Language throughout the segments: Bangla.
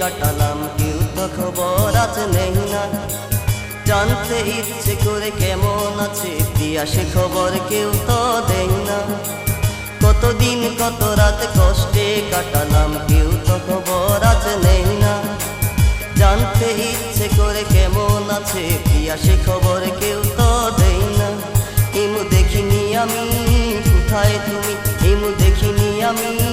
কাটালাম, কেউ তো খবর আজ নেই না। জানতে ইচ্ছে করে কেমন আছে দিয়া সে খবর কেউ তো দেই না। কতদিন, কত রাত কষ্টে কাটালাম, কেউ তো খবর আজ নেই না। জানতে ইচ্ছে করে কেমন আছে সে খবর কেউ তো দেই না। ইমু দেখিনি আমি, কোথায় তুমি? ইমু দেখিনি আমি।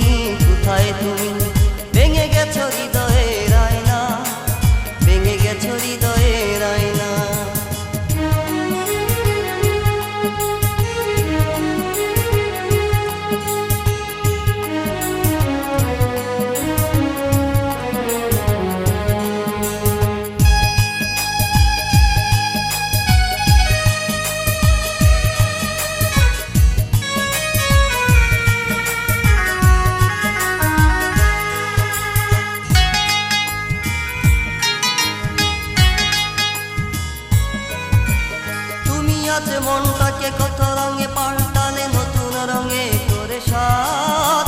আজ মনটাকে কত রঙে পাল্টালে, নতুন রঙে করে সাজ।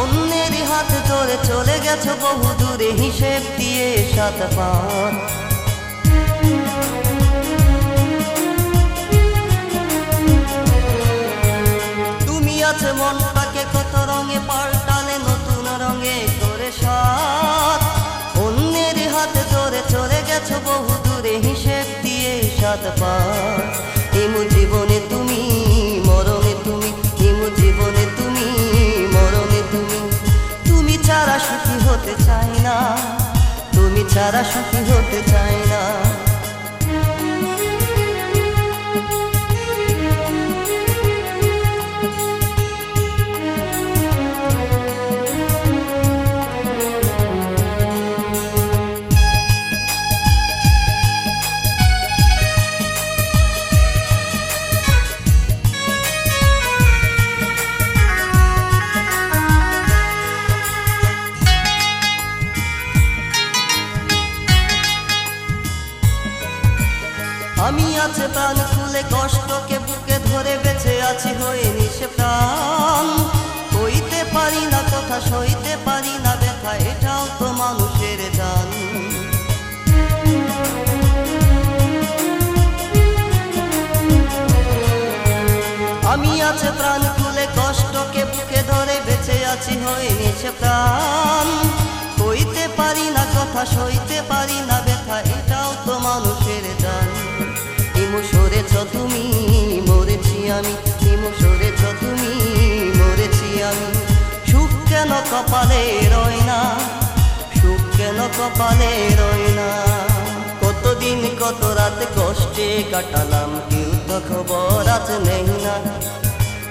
অন্যের হাত ধরে চলে গেছো বহু দূরে হিসেব দিয়ে সাত পাঁচ। ছাড়া সুখী হতে চাই না। তুমি ছাড়া সুখী হতে চাই না। আমি আছে প্রাণ খুলে কষ্টকে বুকে ধরে বেঁচে আছি হয়ে নিশে প্রাণ। হইতে পারি না কথা, সইতে পারি না ব্যথা, এটাও তো মানুষের জান আমি আছে প্রাণ খুলে কষ্টকে বুকে ধরে বেঁচে আছি হয়ে নিশে প্রাণ। হইতে পারি না কথা, সইতে পারি না কপালে রয় না, সুখ কেন কপালে রয় না? কতদিন কত রাত কষ্টে কাটালাম, কেউ তো খবর আজ নেই না।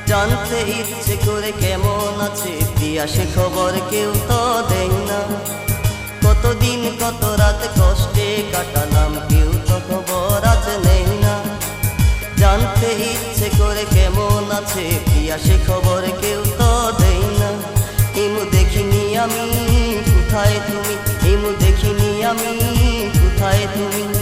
জানতে ইচ্ছে করে কেমন আছে প্রিয়া সে খবর কেউ তো দেয় না। কতদিন কত রাত কষ্টে কাটালাম, কেউ তো খবর আজ নেই না। জানতে ইচ্ছে করে কেমন আছে প্রিয়া সে খবর কেউ আমি কোথায় তুমি? এমন দেখিনি আমি কোথায় তুমি?